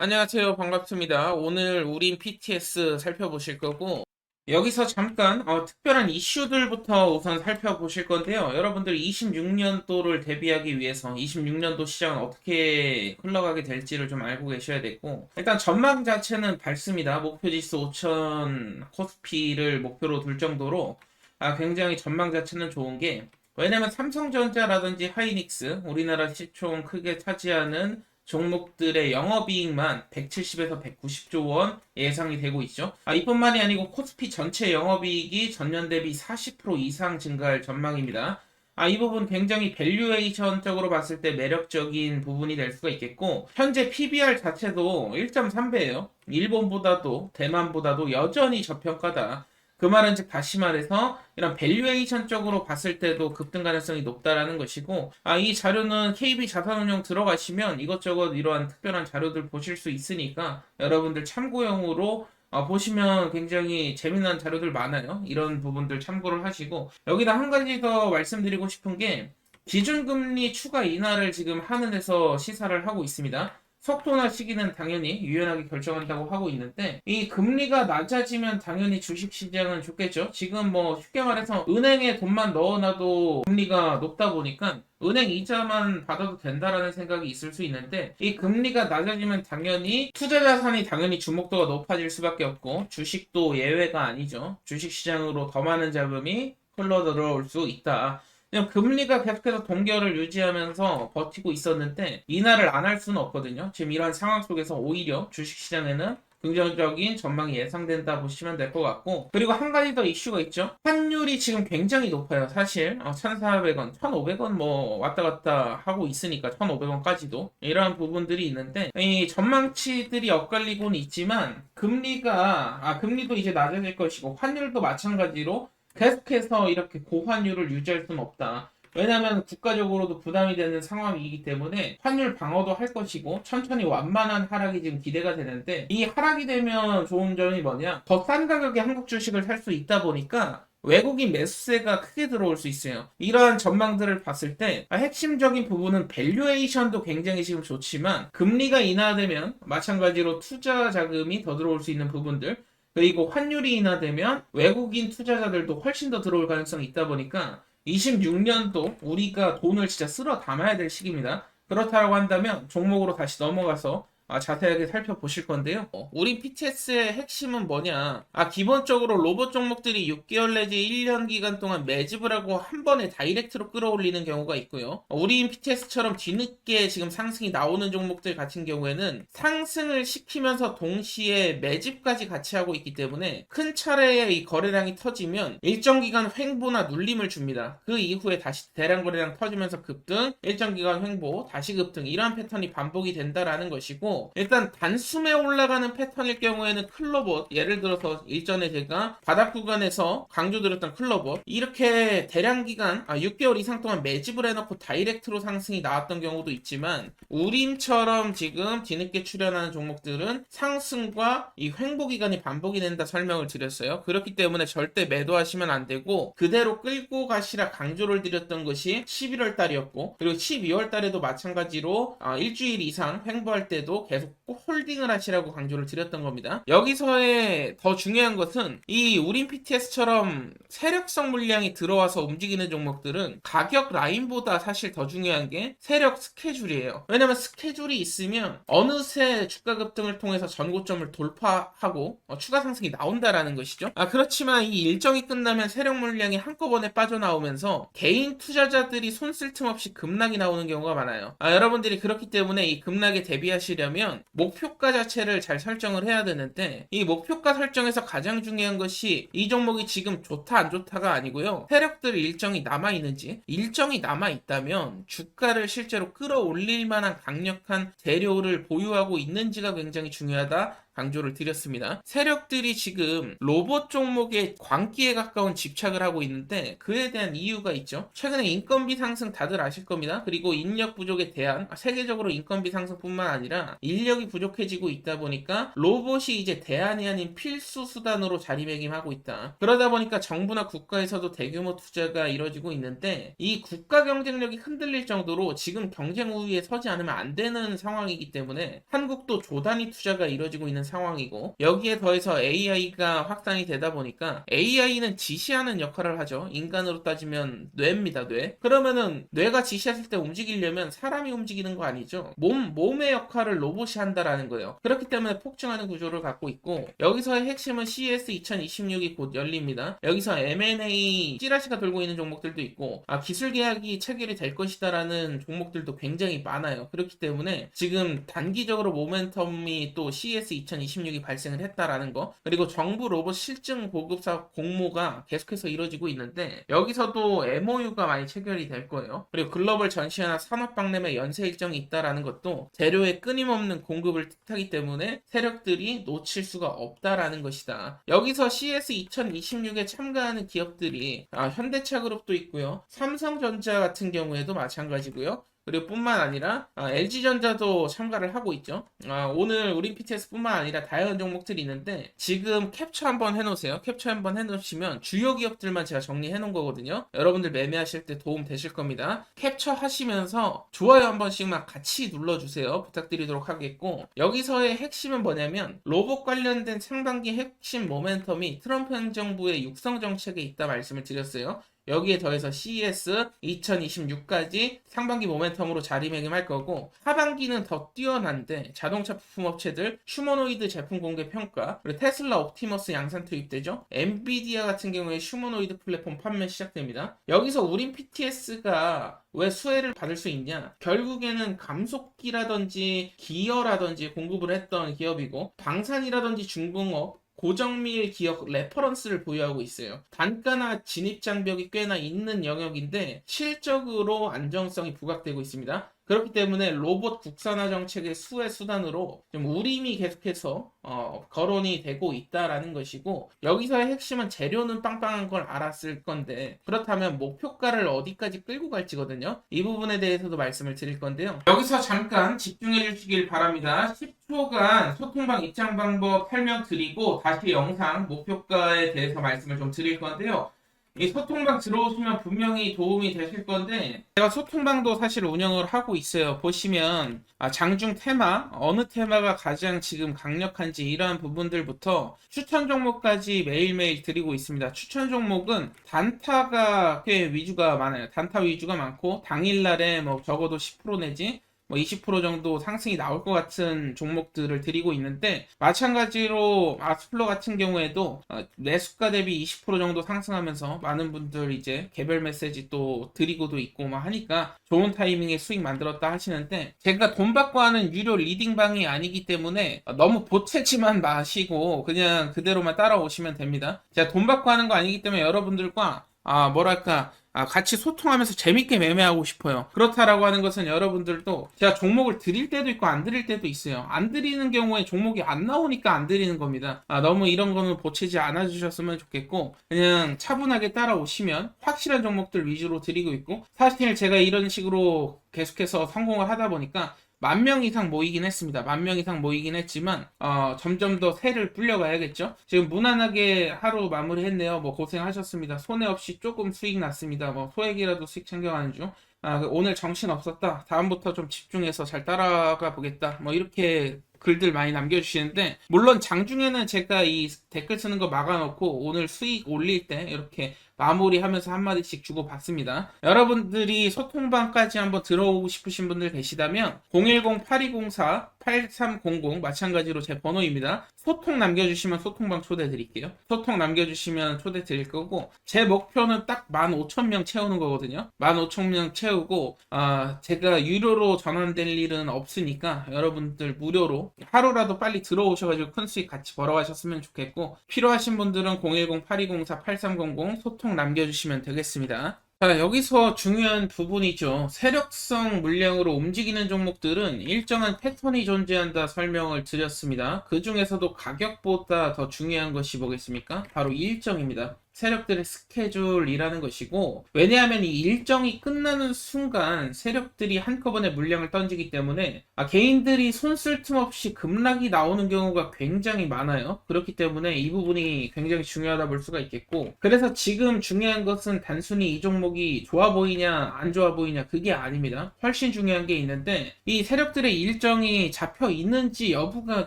안녕하세요. 반갑습니다. 오늘 우린 PTS 살펴보실 거고, 여기서 잠깐 어, 특별한 이슈들부터 우선 살펴보실 건데요. 여러분들 26년도를 대비하기 위해서 26년도 시장은 어떻게 흘러가게 될지를 좀 알고 계셔야 되고, 일단 전망 자체는 밝습니다. 목표 지수 5천 코스피를 목표로 둘 정도로 아, 굉장히 전망 자체는 좋은 게, 왜냐면 삼성전자라든지 하이닉스, 우리나라 시총 크게 차지하는 종목들의 영업이익만 170에서 190조 원 예상이 되고 있죠. 아, 이뿐만이 아니고 코스피 전체 영업이익이 전년 대비 40% 이상 증가할 전망입니다. 아, 이 부분 굉장히 밸류에이션적으로 봤을 때 매력적인 부분이 될 수가 있겠고, 현재 PBR 자체도 1.3배예요. 일본보다도 대만보다도 여전히 저평가다. 그 말은 즉 다시 말해서 이런 밸류에이션적으로 봤을 때도 급등 가능성이 높다라는 것이고 아 이 자료는 KB 자산운용 들어가시면 이것저것 이러한 특별한 자료들 보실 수 있으니까 여러분들 참고용으로 아, 보시면 굉장히 재미난 자료들 많아요. 이런 부분들 참고를 하시고 여기다 한 가지 더 말씀드리고 싶은 게 기준금리 추가 인하를 지금 하는 데서 시사를 하고 있습니다. 속도나 시기는 당연히 유연하게 결정한다고 하고 있는데 이 금리가 낮아지면 당연히 주식시장은 좋겠죠. 지금 뭐 쉽게 말해서 은행에 돈만 넣어놔도 금리가 높다 보니까 은행 이자만 받아도 된다라는 생각이 있을 수 있는데 이 금리가 낮아지면 당연히 투자 자산이 당연히 주목도가 높아질 수밖에 없고 주식도 예외가 아니죠. 주식 시장으로 더 많은 자금이 흘러 들어올 수 있다. 그냥 금리가 계속해서 동결을 유지하면서 버티고 있었는데 인하를 안 할 수는 없거든요. 지금 이러한 상황 속에서 오히려 주식시장에는 긍정적인 전망이 예상된다 보시면 될 것 같고 그리고 한 가지 더 이슈가 있죠. 환율이 지금 굉장히 높아요. 사실 어, 1,400원, 1,500원 뭐 왔다 갔다 하고 있으니까 1,500원까지도 이러한 부분들이 있는데 이 전망치들이 엇갈리고는 있지만 금리가 아 금리도 이제 낮아질 것이고 환율도 마찬가지로 계속해서 이렇게 고환율을 유지할 수는 없다. 왜냐하면 국가적으로도 부담이 되는 상황이기 때문에 환율 방어도 할 것이고 천천히 완만한 하락이 지금 기대가 되는데 이 하락이 되면 좋은 점이 뭐냐 더 싼 가격에 한국 주식을 살 수 있다 보니까 외국인 매수세가 크게 들어올 수 있어요. 이러한 전망들을 봤을 때 아, 핵심적인 부분은 밸류에이션도 굉장히 지금 좋지만 금리가 인하되면 마찬가지로 투자 자금이 더 들어올 수 있는 부분들 그리고 환율이 인하되면 외국인 투자자들도 훨씬 더 들어올 가능성이 있다 보니까 26년도 우리가 돈을 진짜 쓸어 담아야 될 시기입니다. 그렇다고 한다면 종목으로 다시 넘어가서 아, 자세하게 살펴보실 건데요. 어, 우리 PTS의 핵심은 뭐냐? 아, 기본적으로 로봇 종목들이 6개월 내지 1년 기간 동안 매집을 하고 한 번에 다이렉트로 끌어올리는 경우가 있고요. 어, 우리인 PTS처럼 뒤늦게 지금 상승이 나오는 종목들 같은 경우에는 상승을 시키면서 동시에 매집까지 같이 하고 있기 때문에 큰 차례의 이 거래량이 터지면 일정 기간 횡보나 눌림을 줍니다. 그 이후에 다시 대량 거래량 터지면서 급등, 일정 기간 횡보, 다시 급등 이러한 패턴이 반복이 된다라는 것이고 일단 단숨에 올라가는 패턴일 경우에는 클로봇 예를 들어서 일전에 제가 바닥 구간에서 강조드렸던 클로봇 이렇게 대량 기간 아, 6개월 이상 동안 매집을 해놓고 다이렉트로 상승이 나왔던 경우도 있지만 우림처럼 지금 뒤늦게 출현하는 종목들은 상승과 이 횡보 기간이 반복이 된다 설명을 드렸어요. 그렇기 때문에 절대 매도하시면 안 되고 그대로 끌고 가시라 강조를 드렸던 것이 11월 달이었고 그리고 12월 달에도 마찬가지로 아, 일주일 이상 횡보할 때도 계속 꼭 홀딩을 하시라고 강조를 드렸던 겁니다. 여기서의 더 중요한 것은 이 우린 PTS처럼 세력성 물량이 들어와서 움직이는 종목들은 가격 라인보다 사실 더 중요한 게 세력 스케줄이에요. 왜냐면 스케줄이 있으면 어느새 주가 급등을 통해서 전고점을 돌파하고 어, 추가 상승이 나온다라는 것이죠. 아 그렇지만 이 일정이 끝나면 세력 물량이 한꺼번에 빠져나오면서 개인 투자자들이 손 쓸 틈 없이 급락이 나오는 경우가 많아요. 아 여러분들이 그렇기 때문에 이 급락에 대비하시려면 하려면 목표가 자체를 잘 설정을 해야 되는데 이 목표가 설정에서 가장 중요한 것이 이 종목이 지금 좋다 안 좋다가 아니고요. 세력들 일정이 남아 있는지 일정이 남아 있다면 주가를 실제로 끌어올릴 만한 강력한 재료를 보유하고 있는지가 굉장히 중요하다. 강조를 드렸습니다. 세력들이 지금 로봇 종목에 광기에 가까운 집착을 하고 있는데 그에 대한 이유가 있죠. 최근에 인건비 상승 다들 아실 겁니다. 그리고 인력 부족에 대한 아, 세계적으로 인건비 상승뿐만 아니라 인력이 부족해지고 있다 보니까 로봇이 이제 대안이 아닌 필수 수단으로 자리매김하고 있다. 그러다 보니까 정부나 국가에서도 대규모 투자가 이뤄지고 있는데 이 국가 경쟁력이 흔들릴 정도로 지금 경쟁 우위에 서지 않으면 안 되는 상황이기 때문에 한국도 조단위 투자가 이뤄지고 있는 상황이고 여기에 더해서 AI가 확산이 되다 보니까 AI는 지시하는 역할을 하죠. 인간으로 따지면 뇌입니다, 뇌. 그러면은 뇌가 지시했을 때 움직이려면 사람이 움직이는 거 아니죠. 몸, 몸의 역할을 로봇이 한다라는 거예요. 그렇기 때문에 폭증하는 구조를 갖고 있고 여기서의 핵심은 CS 2026이 곧 열립니다. 여기서 M&A 찌라시가 돌고 있는 종목들도 있고 아, 기술 계약이 체결이 될 것이다라는 종목들도 굉장히 많아요. 그렇기 때문에 지금 단기적으로 모멘텀이 또 CS 2026이 발생을 했다라는 거 그리고 정부 로봇 실증 보급사 공모가 계속해서 이루어지고 있는데 여기서도 MOU가 많이 체결이 될 거예요. 그리고 글로벌 전시회나 산업박람회 연세 일정이 있다라는 것도 재료의 끊임없는 공급을 뜻하기 때문에 세력들이 놓칠 수가 없다라는 것이다. 여기서 CS 2026에 참가하는 기업들이 아, 현대차 그룹도 있고요. 삼성전자 같은 경우에도 마찬가지고요. 그리고 뿐만 아니라 아, LG전자도 참가를 하고 있죠. 아, 오늘 우리 PTS뿐만 아니라 다양한 종목들이 있는데 지금 캡처 한번 해놓으세요. 캡처 한번 해놓으시면 주요 기업들만 제가 정리해 놓은 거거든요. 여러분들 매매하실 때 도움 되실 겁니다. 캡처 하시면서 좋아요 한 번씩만 같이 눌러주세요. 부탁드리도록 하겠고 여기서의 핵심은 뭐냐면 로봇 관련된 상반기 핵심 모멘텀이 트럼프 행정부의 육성 정책에 있다 말씀을 드렸어요. 여기에 더해서 CES 2026까지 상반기 모멘텀으로 자리매김할 거고 하반기는 더 뛰어난데 자동차 부품 업체들 휴머노이드 제품 공개 평가 그리고 테슬라 옵티머스 양산 투입되죠 엔비디아 같은 경우에 휴머노이드 플랫폼 판매 시작됩니다 여기서 우린 PTS가 왜 수혜를 받을 수 있냐? 결국에는 감속기라든지 기어라든지 공급을 했던 기업이고 방산이라든지 중공업 고정밀 기업 레퍼런스를 보유하고 있어요. 단가나 진입 장벽이 꽤나 있는 영역인데 실적으로 안정성이 부각되고 있습니다. 그렇기 때문에 로봇 국산화 정책의 수혜 수단으로 좀 우림이 계속해서 어, 거론이 되고 있다라는 것이고 여기서의 핵심은 재료는 빵빵한 걸 알았을 건데 그렇다면 목표가를 어디까지 끌고 갈지거든요. 이 부분에 대해서도 말씀을 드릴 건데요. 여기서 잠깐 집중해 주시길 바랍니다. 10초간 소통방 입장 방법 설명 드리고 다시 영상 목표가에 대해서 말씀을 좀 드릴 건데요. 이 소통방 들어오시면 분명히 도움이 되실 건데 제가 소통방도 사실 운영을 하고 있어요. 보시면 아, 장중 테마 어느 테마가 가장 지금 강력한지 이러한 부분들부터 추천 종목까지 매일매일 드리고 있습니다. 추천 종목은 단타가 꽤 위주가 많아요. 단타 위주가 많고 당일날에 뭐 적어도 10% 내지 뭐 20% 정도 상승이 나올 것 같은 종목들을 드리고 있는데 마찬가지로 아스플러 같은 경우에도 어, 매수가 대비 20% 정도 상승하면서 많은 분들 이제 개별 메시지 또 드리고도 있고 막 하니까 좋은 타이밍에 수익 만들었다 하시는데 제가 돈 받고 하는 유료 리딩방이 아니기 때문에 너무 보채지만 마시고 그냥 그대로만 따라오시면 됩니다. 제가 돈 받고 하는 거 아니기 때문에 여러분들과 아 뭐랄까 아, 같이 소통하면서 재밌게 매매하고 싶어요. 그렇다라고 하는 것은 여러분들도 제가 종목을 드릴 때도 있고 안 드릴 때도 있어요. 안 드리는 경우에 종목이 안 나오니까 안 드리는 겁니다. 아, 너무 이런 거는 보채지 않아 주셨으면 좋겠고 그냥 차분하게 따라오시면 확실한 종목들 위주로 드리고 있고 사실 제가 이런 식으로 계속해서 성공을 하다 보니까 만 명 이상 모이긴 했습니다. 만 명 이상 모이긴 했지만 어, 점점 더 새를 불려가야겠죠. 지금 무난하게 하루 마무리했네요. 뭐 고생하셨습니다. 손해 없이 조금 수익 났습니다. 뭐 소액이라도 수익 챙겨가는 중. 아, 오늘 정신 없었다. 다음부터 좀 집중해서 잘 따라가 보겠다. 뭐 이렇게 글들 많이 남겨주시는데 물론 장중에는 제가 이 댓글 쓰는 거 막아놓고 오늘 수익 올릴 때 이렇게 마무리하면서 한마디씩 주고받습니다. 여러분들이 소통방까지 한번 들어오고 싶으신 분들 계시다면 010-8204-8300 마찬가지로 제 번호입니다. 소통 남겨주시면 소통방 초대 드릴게요. 소통 남겨주시면 초대 드릴 거고 제 목표는 딱 15,000명 채우는 거거든요. 15,000명 채우고 아, 제가 유료로 전환될 일은 없으니까 여러분들 무료로 하루라도 빨리 들어오셔가지고 큰 수익 같이 벌어가셨으면 좋겠고 필요하신 분들은 010-8204-8300 소통 남겨주시면 되겠습니다. 자, 여기서 중요한 부분이죠. 세력성 물량으로 움직이는 종목들은 일정한 패턴이 존재한다 설명을 드렸습니다. 그 중에서도 가격보다 더 중요한 것이 뭐겠습니까? 바로 일정입니다. 세력들의 스케줄이라는 것이고, 왜냐하면 이 일정이 끝나는 순간 세력들이 한꺼번에 물량을 던지기 때문에 아, 개인들이 손쓸 틈 없이 급락이 나오는 경우가 굉장히 많아요. 그렇기 때문에 이 부분이 굉장히 중요하다 볼 수가 있겠고, 그래서 지금 중요한 것은 단순히 이 종목이 좋아 보이냐, 안 좋아 보이냐, 그게 아닙니다. 훨씬 중요한 게 있는데, 이 세력들의 일정이 잡혀 있는지 여부가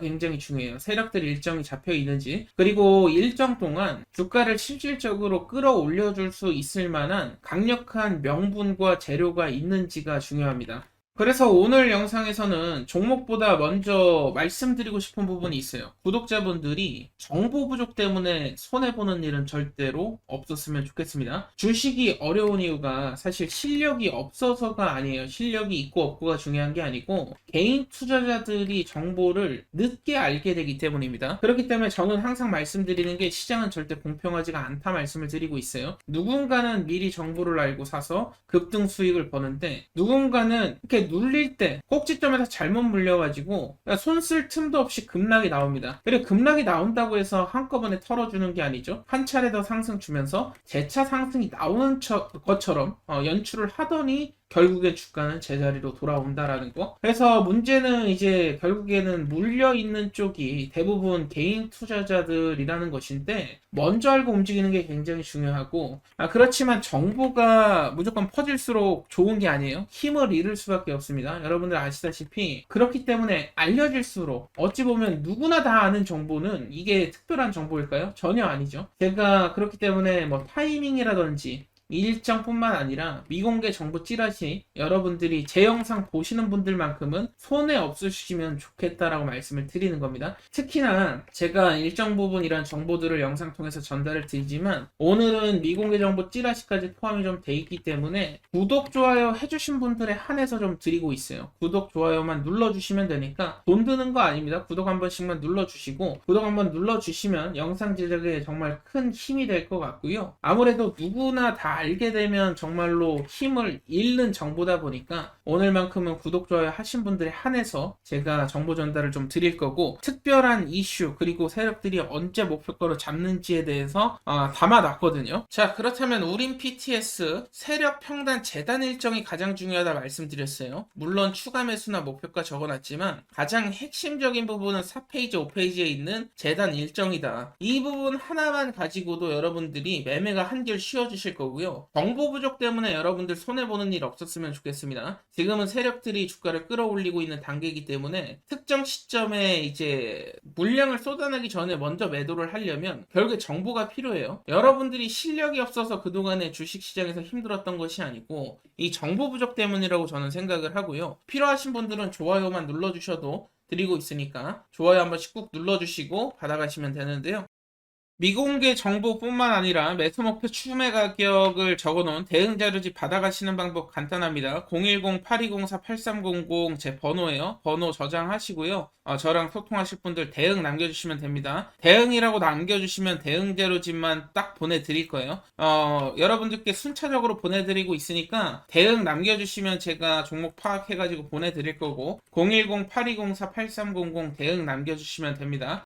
굉장히 중요해요. 세력들 일정이 잡혀 있는지. 그리고 일정 동안 주가를 실질 적으로 끌어올려 줄 수 있을 만한 강력한 명분과 재료가 있는지가 중요합니다. 그래서 오늘 영상에서는 종목보다 먼저 말씀드리고 싶은 부분이 있어요. 구독자분들이 정보 부족 때문에 손해보는 일은 절대로 없었으면 좋겠습니다. 주식이 어려운 이유가 사실 실력이 없어서가 아니에요. 실력이 있고 없고가 중요한 게 아니고 개인 투자자들이 정보를 늦게 알게 되기 때문입니다. 그렇기 때문에 저는 항상 말씀드리는 게 시장은 절대 공평하지가 않다 말씀을 드리고 있어요. 누군가는 미리 정보를 알고 사서 급등 수익을 버는데 누군가는 이렇게 눌릴 때 꼭지점에서 잘못 물려가지고 손 쓸 틈도 없이 급락이 나옵니다. 그리고 급락이 나온다고 해서 한꺼번에 털어주는 게 아니죠. 한 차례 더 상승 주면서 재차 상승이 나오는 처- 것처럼 어, 연출을 하더니 결국에 주가는 제자리로 돌아온다라는 거. 그래서 문제는 이제 결국에는 물려 있는 쪽이 대부분 개인 투자자들이라는 것인데 먼저 알고 움직이는 게 굉장히 중요하고 아, 그렇지만 정보가 무조건 퍼질수록 좋은 게 아니에요. 힘을 잃을 수밖에 없습니다. 여러분들 아시다시피 그렇기 때문에 알려질수록 어찌 보면 누구나 다 아는 정보는 이게 특별한 정보일까요? 전혀 아니죠. 제가 그렇기 때문에 뭐 타이밍이라든지 일정뿐만 아니라 미공개 정보 찌라시 여러분들이 제 영상 보시는 분들만큼은 손해 없으시면 좋겠다라고 말씀을 드리는 겁니다. 특히나 제가 일정 부분 이런 정보들을 영상 통해서 전달을 드리지만 오늘은 미공개 정보 찌라시까지 포함이 좀 돼 있기 때문에 구독, 좋아요 해주신 분들에 한해서 좀 드리고 있어요. 구독, 좋아요만 눌러주시면 되니까 돈 드는 거 아닙니다. 구독 한 번씩만 눌러주시고 구독 한 번 눌러주시면 영상 제작에 정말 큰 힘이 될 것 같고요. 아무래도 누구나 다 알게 되면 정말로 힘을 잃는 정보다 보니까 오늘만큼은 구독, 좋아요 하신 분들에 한해서 제가 정보 전달을 좀 드릴 거고 특별한 이슈 그리고 세력들이 언제 목표가로 잡는지에 대해서 아, 담아놨거든요. 자 그렇다면 우린 PTS 세력 평단 재단 일정이 가장 중요하다 말씀드렸어요. 물론 추가 매수나 목표가 적어놨지만 가장 핵심적인 부분은 4페이지, 5페이지에 있는 재단 일정이다. 이 부분 하나만 가지고도 여러분들이 매매가 한결 쉬워지실 거고요. 정보 부족 때문에 여러분들 손해보는 일 없었으면 좋겠습니다. 지금은 세력들이 주가를 끌어올리고 있는 단계이기 때문에 특정 시점에 이제 물량을 쏟아내기 전에 먼저 매도를 하려면 결국에 정보가 필요해요. 여러분들이 실력이 없어서 그동안에 주식시장에서 힘들었던 것이 아니고 이 정보 부족 때문이라고 저는 생각을 하고요. 필요하신 분들은 좋아요만 눌러주셔도 드리고 있으니까 좋아요 한 번씩 꾹 눌러주시고 받아가시면 되는데요. 미공개 정보뿐만 아니라 매수 목표 추매 가격을 적어놓은 대응 자료집 받아가시는 방법 간단합니다. 010-8204-8300 제 번호예요. 번호 저장하시고요. 어, 저랑 소통하실 분들 대응 남겨주시면 됩니다. 대응이라고 남겨주시면 대응 자료집만 딱 보내드릴 거예요. 어, 여러분들께 순차적으로 보내드리고 있으니까 대응 남겨주시면 제가 종목 파악해가지고 보내드릴 거고 010-8204-8300 대응 남겨주시면 됩니다.